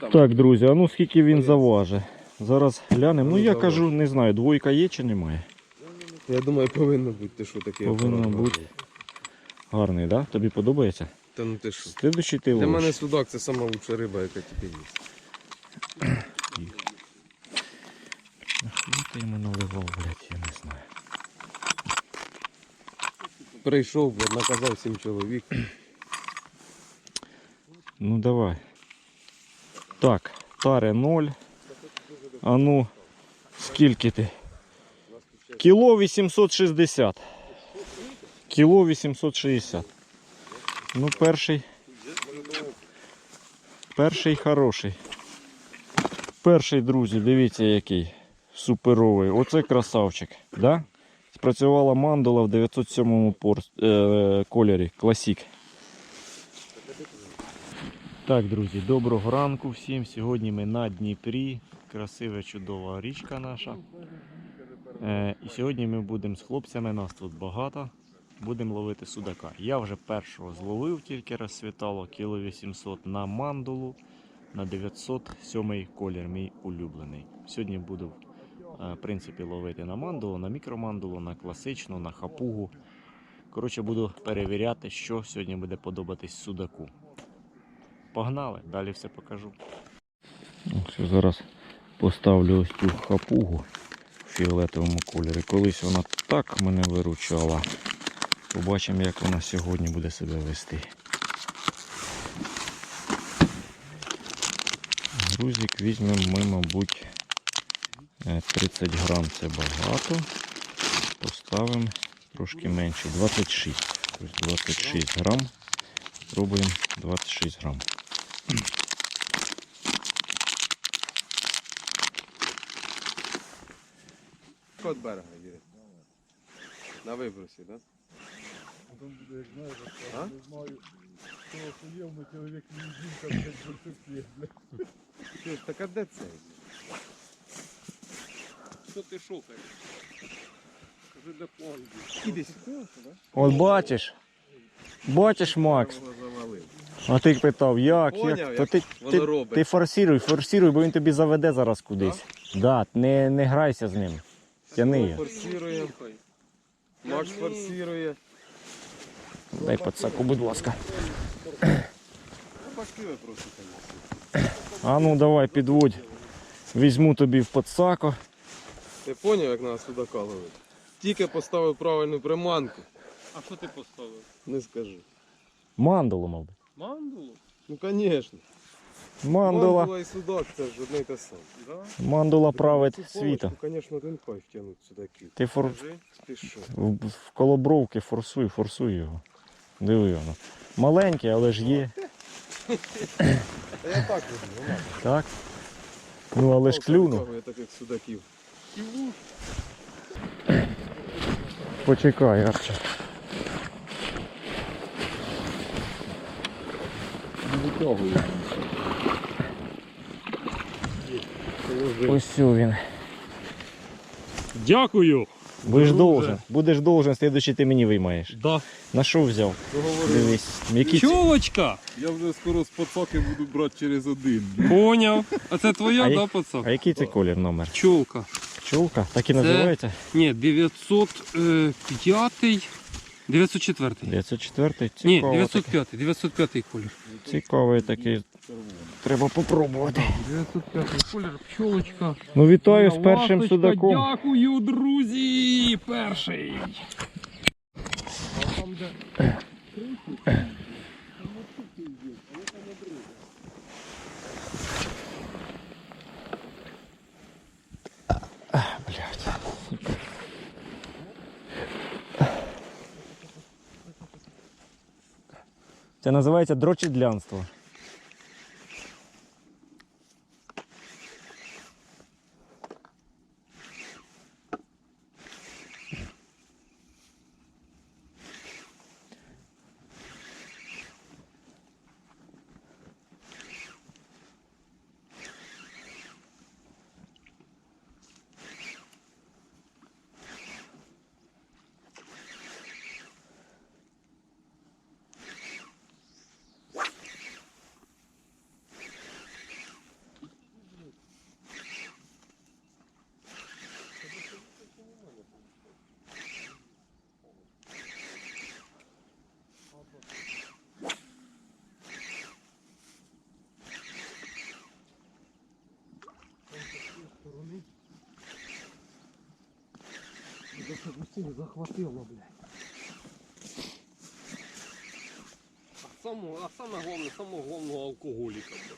там? Так, друзі, а ну скільки він заважить? Зараз глянемо. Ну я кажу, не знаю, двойка є чи немає. Я думаю, повинно бути. Ти що таке? Повинно апарат бути. Гарний, так? Да? Тобі подобається? Та ну ти що? Слідуючий ти Для ловиш. мене судак це сама лучша риба, яка тільки є. Ну ти йому наливав, блядь, я не знаю. Прийшов, блядь, наказав сім чоловік. Ну давай. Так, таре 0. А ну, скільки ти? Кіло 860. Кіло 860. Ну, перший. Перший хороший. Перший, друзі, дивіться який. Суперовий. Оце красавчик. Да? Спрацювала мандула в 907 пор... е... кольорі. Класік. Так, друзі, доброго ранку всім. Сьогодні ми на Дніпрі. Красива, чудова річка наша. Е, і сьогодні ми будемо з хлопцями, нас тут багато. Будемо ловити судака. Я вже першого зловив, тільки розсвітало кіло 800 на мандулу на 907 колір, мій улюблений. Сьогодні буду е, в принципі, ловити на мандулу, на мікромандулу, на класичну, на хапугу. Коротше, буду перевіряти, що сьогодні буде подобатись судаку. Погнали, далі все покажу. Ось зараз поставлю ось цю хапугу в фіолетовому кольорі. Колись вона так мене виручала. Побачимо, як вона сьогодні буде себе вести. Грузик візьмемо ми, мабуть, е, 30 грам це багато. Поставимо трошки менше, 26. Ось 26 грам. Пробуємо 26 грам. Кот берега є. На вибросі, так? Потім буде, як знаєш, А? не знаю, хто охуєвний чоловік не жінка, блядь, большинстві, блядь. Да? Так а де це? Що ти шукаєш? Кажи, де пользу. Іди сюди. От бачиш? Бачиш, Макс? А ти питав, як? Поняв, як? як То ти, воно ти, робить. ти форсируй, форсируй, бо він тобі заведе зараз кудись. Да, не, не грайся з ним. Тяни його. Форсирує. Макс форсирує. Дай пацаку, будь ласка. Пашкиве просто, конечно. А ну давай, підводь. Візьму тобі в подсако. Ти поняв, як нас судака ловить? Тільки поставив правильну приманку, А що ти поставив? не скажу. Мандулу, мабуть. Мандулу? Ну, звісно. Мандула. Мандула і судак це ж одне й те саме. Да? Мандула править Цю світом. Звісно, один кайф тягнуть судаків. Ти фор... Скажи. В, в колобровки форсуй, форсуй його. Диви воно. Маленький, але ж є. Та я так люблю, ну, Так? Ну але ж клюнув. Я таких судаків. Почекай, Арча. Ось він. Дякую. Будеш должен. Будеш должен, слідуючий ти мені виймаєш. Да. На що взяв? Дивись. Які ці- Чолочка. Я вже скоро з пацаки буду брати через один. Поняв. А це твоя, А да, пацак? А який це колір номер? Чолка. Пчолка? Так і Це- називається? Ні, 905. 904. 904 Ні, Цікавий 905, 905 колір. Цікавий такий. Треба попробувати. 905 колір, пчолочка. Ну вітаю з першим ласточка, судаком. Дякую, друзі! Перший. Це називається дрочідлянство. Всіх захватило, блядь. А самого, а саме головне, самого головного алкоголіка, блядь.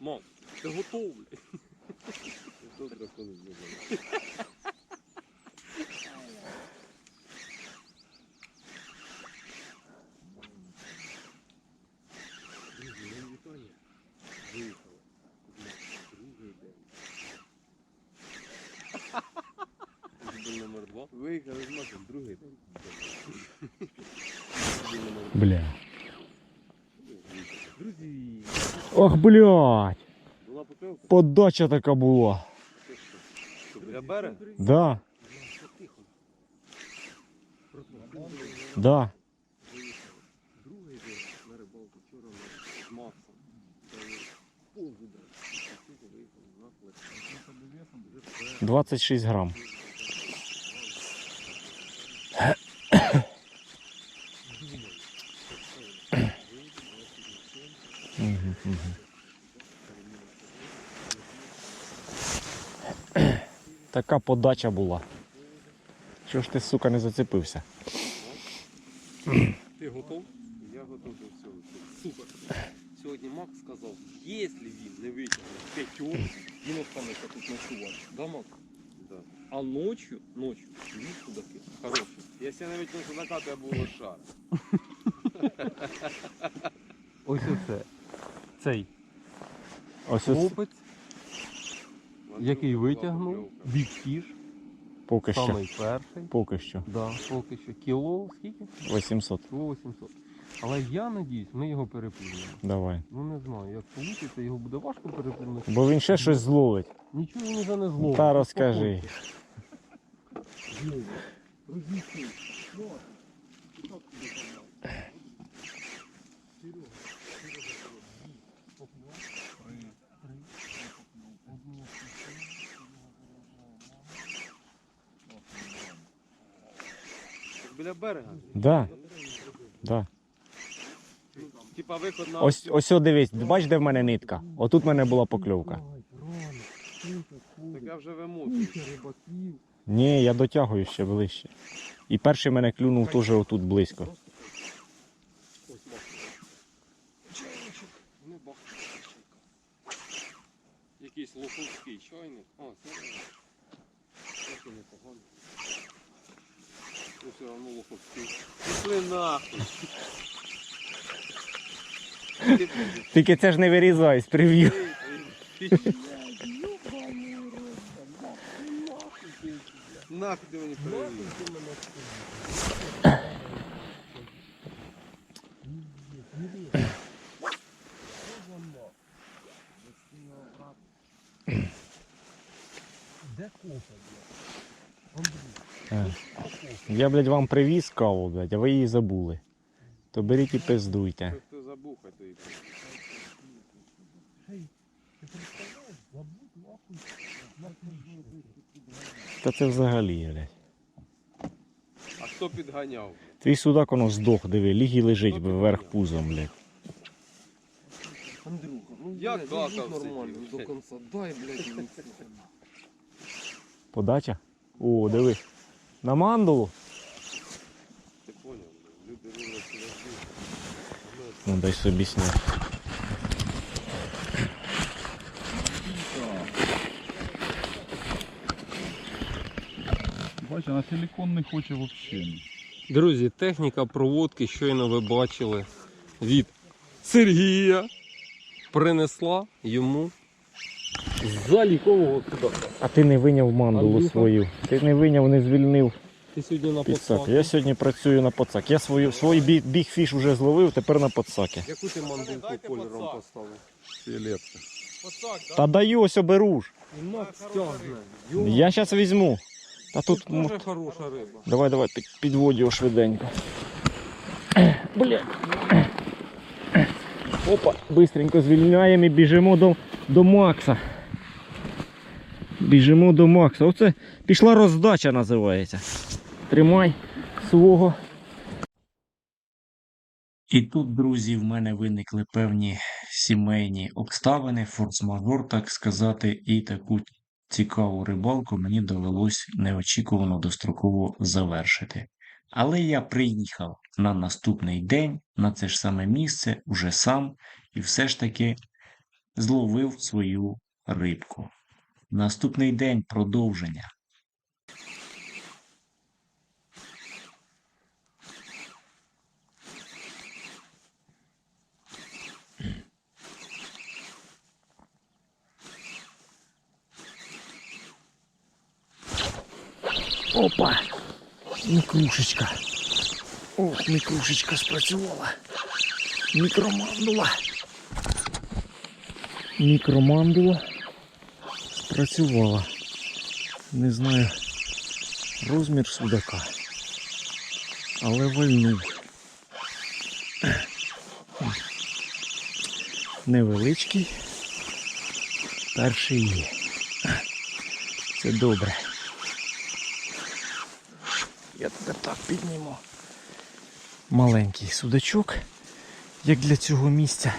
Мам, ти готов, блядь? Що дракони зробили? Друзі, Бля. Друзі, Ох, блядь. була? Подача така була. Берега? Да, да. Другий на рибалку вчора з Максом. Дали повзу дали. Сьогодні виїхали на плечі. 26 грам. Така подача була. Чого ж ти, сука, не зацепився? Ти готов? Я готовий до всього. Супер. Сьогодні Макс сказав, якщо він не витягне п'ятьох, він останеться тут ночувати. Да, Макс? Да. А ночі, ночі, він судаки. Хороші. Якщо я навіть не судака, то я був лошар. Ось оце. Цей Ось ось хлопець, який витягнув Fish, поки що. самий перший. Поки що. Да, поки що. Кіло скільки? 800. Кіло 800. Але я надіюсь, ми його переплюнемо. Давай. Ну не знаю, як вийде, його буде важко переплюнути. Бо він ще щось зловить. Нічого він вже не зловить. Та розкажи. Біля берега. Да. Да. Типа виход на... Ось, ось о, дивись, бач, де в мене нитка. Отут в мене була покльовка. Так я вже вимотую. Ні, я дотягую ще ближче. І перший мене клюнув теж отут близько. Якийсь лоховський чайник. А, це непогано. Все одно лоховський. Пішли нахуй. Тільки це ж не вирізай, з прев'ю. Нахуй ти мені перевів. Де кофе, Я, блядь, вам привіз каву, блядь, а ви її забули. То беріть і пиздуйте. Забув. Та це взагалі, блядь. А хто підганяв? Твій судак воно здох, диви, ліг і лежить вверх пузом, блядь. Андрюха, ну Я блядь, какав ідіть нормально сидів, до блядь. кінця. Дай, блядь, мені. Подача? О, диви. На мандулу? Ти поняв? Люди роблять сюди. Ну дай собі сняти. Бачиш, на силикон не хоче взагалі. Друзі, техніка проводки, щойно ви бачили від Сергія. Принесла йому залікового судака. А ти не виняв мандулу свою. Ти не виняв, не звільнив Ти сьогодні на підсак. Я сьогодні працюю на подсак. Я свою, свій бі- бігфіш вже зловив, тепер на подсаки. Яку ти Дайте кольором поставив? Фіолетка. Та даю ось оберу ж. І тягне. Я зараз візьму. Та тут. Тут мо- дуже хороша риба. Давай, давай, під, підводь його швиденько. Бля. Опа, бистренько звільняємо і біжимо до, до Макса. Біжимо до Макса. Оце пішла роздача називається. Тримай свого. І тут, друзі, в мене виникли певні сімейні обставини, форс-мажор, так сказати, і таку цікаву рибалку мені довелось неочікувано достроково завершити. Але я приїхав на наступний день на це ж саме місце уже сам і все ж таки зловив свою рибку. Наступний день продовження. Опа! Мікрушечка. Ох, мікрушечка спрацювала. Мікромандула. Мікромандула спрацювала. Не знаю розмір судака. Але вальнув. Невеличкий. Перший є. Це добре. Я тепер так підніму. Маленький судачок, як для цього місця.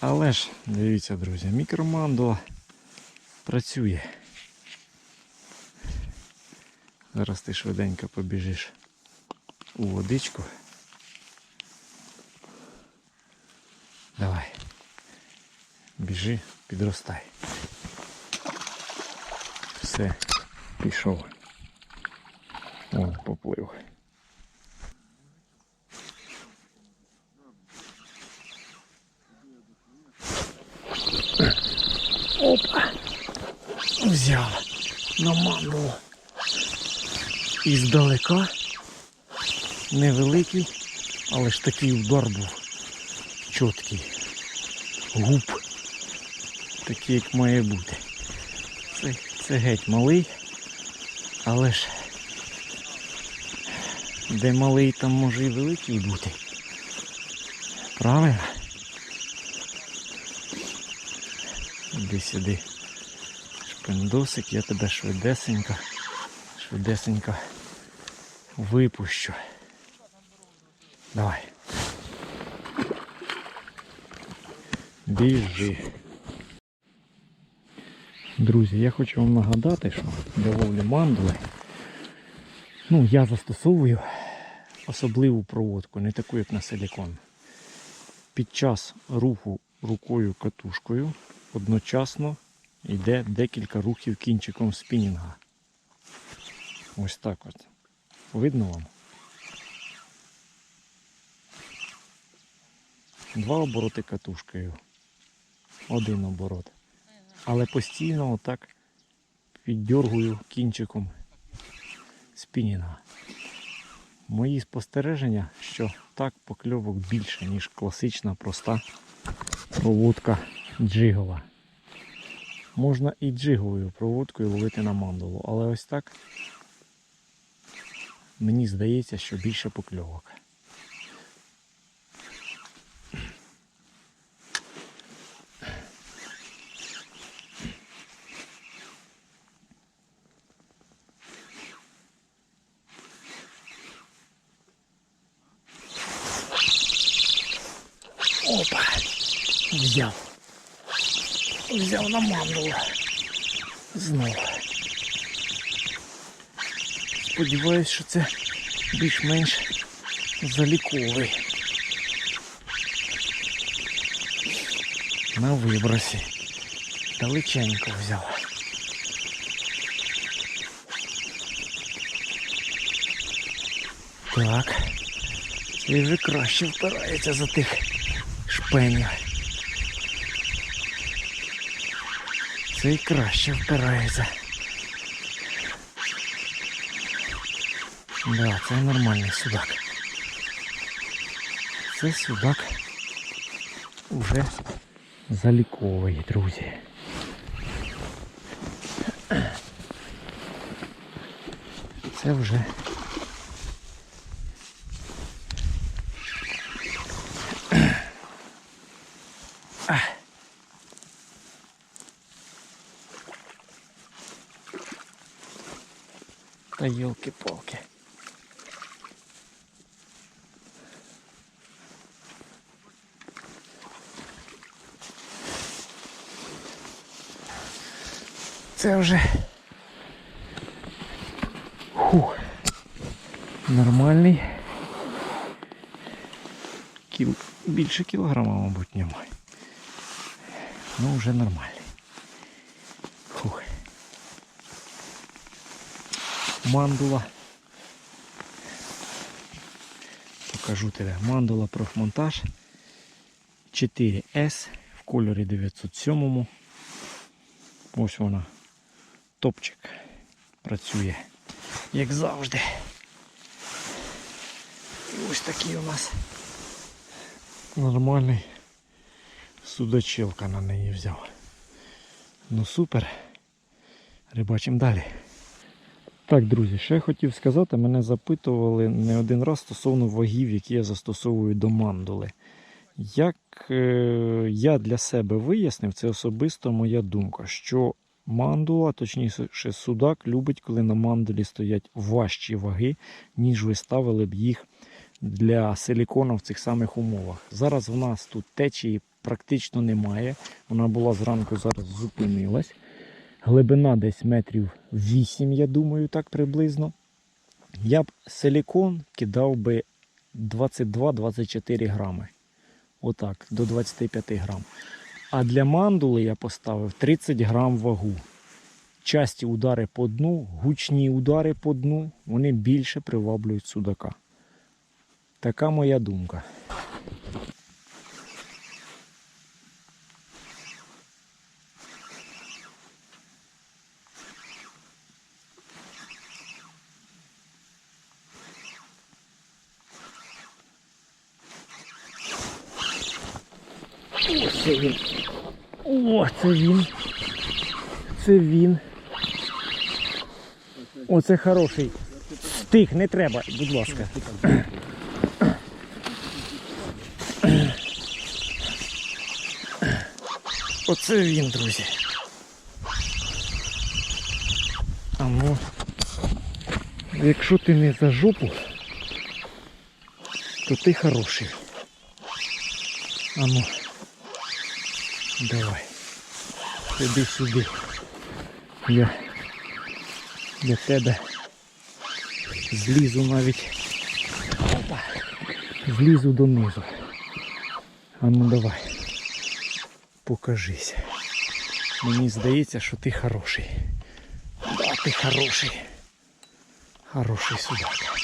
Але ж, дивіться, друзі, мікромандула працює. Зараз ти швиденько побіжиш у водичку. Давай. Біжи, підростай. Все, пішов. О, поплив. Опа! Взяла на мандулу. Іздалека. Невеликий, але ж такий удар був чіткий. Губ. Такий, як має бути. Це, це геть малий, але ж де малий, там може і великий бути. Правильно? Іди сюди. Шпиндосик, я тебе швидесенько, швидесенько випущу. Давай. Біжи. Друзі, я хочу вам нагадати, що для ловлі мандули Ну, я застосовую особливу проводку, не таку, як на силікон. Під час руху рукою катушкою одночасно йде декілька рухів кінчиком спінінга. Ось так от. Видно вам? Два обороти катушкою. Один оборот. Але постійно отак піддергую кінчиком спінінга. Мої спостереження, що так покльовок більше, ніж класична проста проводка джигова. Можна і джиговою проводкою ловити на мандулу, але ось так мені здається, що більше покльовок. Опа! Взяв. Взяв на мандулу. Знову. Сподіваюсь, що це більш-менш заліковий. На вибросі. Далеченько взяв. Так. Цей вже краще впирається за тих шпенів. Цей краще впирається. Да, це нормальний судак. Це судак уже заліковий, друзі. Це вже Та елки-палки. це вже Фух. нормальний. Кіл... Більше кілограма, мабуть, немає. Ну, вже нормальний. Фух. Мандула. Покажу тебе. Мандула профмонтаж 4S в кольорі 907. Ось вона. Топчик. Працює. Як завжди. І ось такий у нас нормальний судачилка на неї взяв. Ну супер. Рибачимо далі. Так, друзі, ще хотів сказати, мене запитували не один раз стосовно вагів, які я застосовую до мандули. Як е, я для себе вияснив, це особисто моя думка, що мандула, точніше судак, любить, коли на мандулі стоять важчі ваги, ніж ви ставили б їх для силікону в цих самих умовах. Зараз в нас тут течії практично немає. Вона була зранку, зараз зупинилась. Глибина десь метрів 8, я думаю, так приблизно. Я б силікон кидав би 22-24 грами. Отак, до 25 грам. А для мандули я поставив 30 грам вагу. Часті удари по дну, гучні удари по дну, вони більше приваблюють судака. Така моя думка. Це він. О, це він. Це він. Оце хороший. Стих, не треба, будь ласка. Оце він, друзі. А ну, якщо ти не за жопу, то ти хороший. А ну, давай. Іди сюди. Я для тебе злізу навіть. Опа. Злізу донизу. А ну давай. Покажись. Мені здається, що ти хороший. Да, ти хороший. Хороший судак.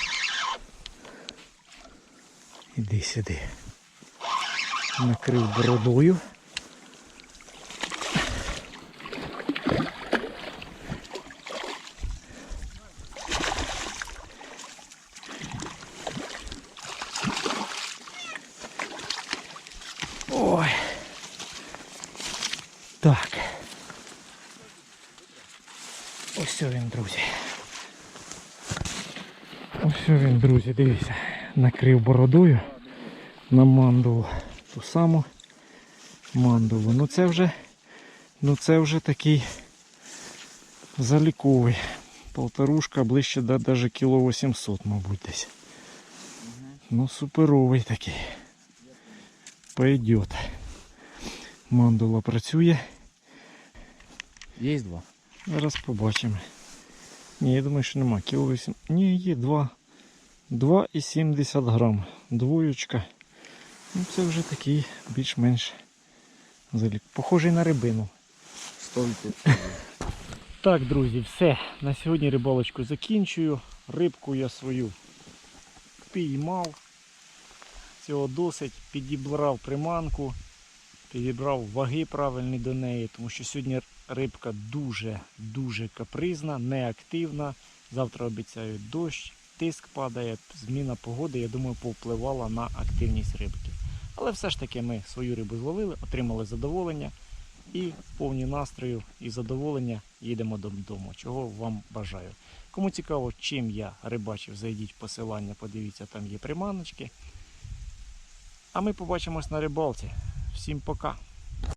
Іди сюди. Накрив бородою. Ой. Так. Ось він, друзі. Ось він, друзі, дивіться. Накрив бородою на мандулу. Ту саму мандулу. Ну це вже, ну це вже такий заліковий. Полторушка ближче до даже кіло 800, мабуть, десь. Ну суперовий такий. Пойдет. Мандула працює. Є два. Зараз побачимо. Ні, я думаю, що нема. Кіло 8. Ні, є 2. 2,70 грам. Двоєчка. Ну це вже такий більш-менш залік. Похожий на рибину. Стойте. Так, друзі, все. На сьогодні рибалочку закінчую. Рибку я свою піймав. Цього досить підібрав приманку, підібрав ваги правильні до неї, тому що сьогодні рибка дуже-дуже капризна, неактивна. Завтра обіцяють дощ, тиск падає, зміна погоди, я думаю, повпливала на активність рибки. Але все ж таки ми свою рибу зловили, отримали задоволення і в повні настрою і задоволення їдемо додому, чого вам бажаю. Кому цікаво, чим я рибачив, зайдіть в посилання, подивіться, там є приманочки. А ми побачимось на рибалці. Всім пока!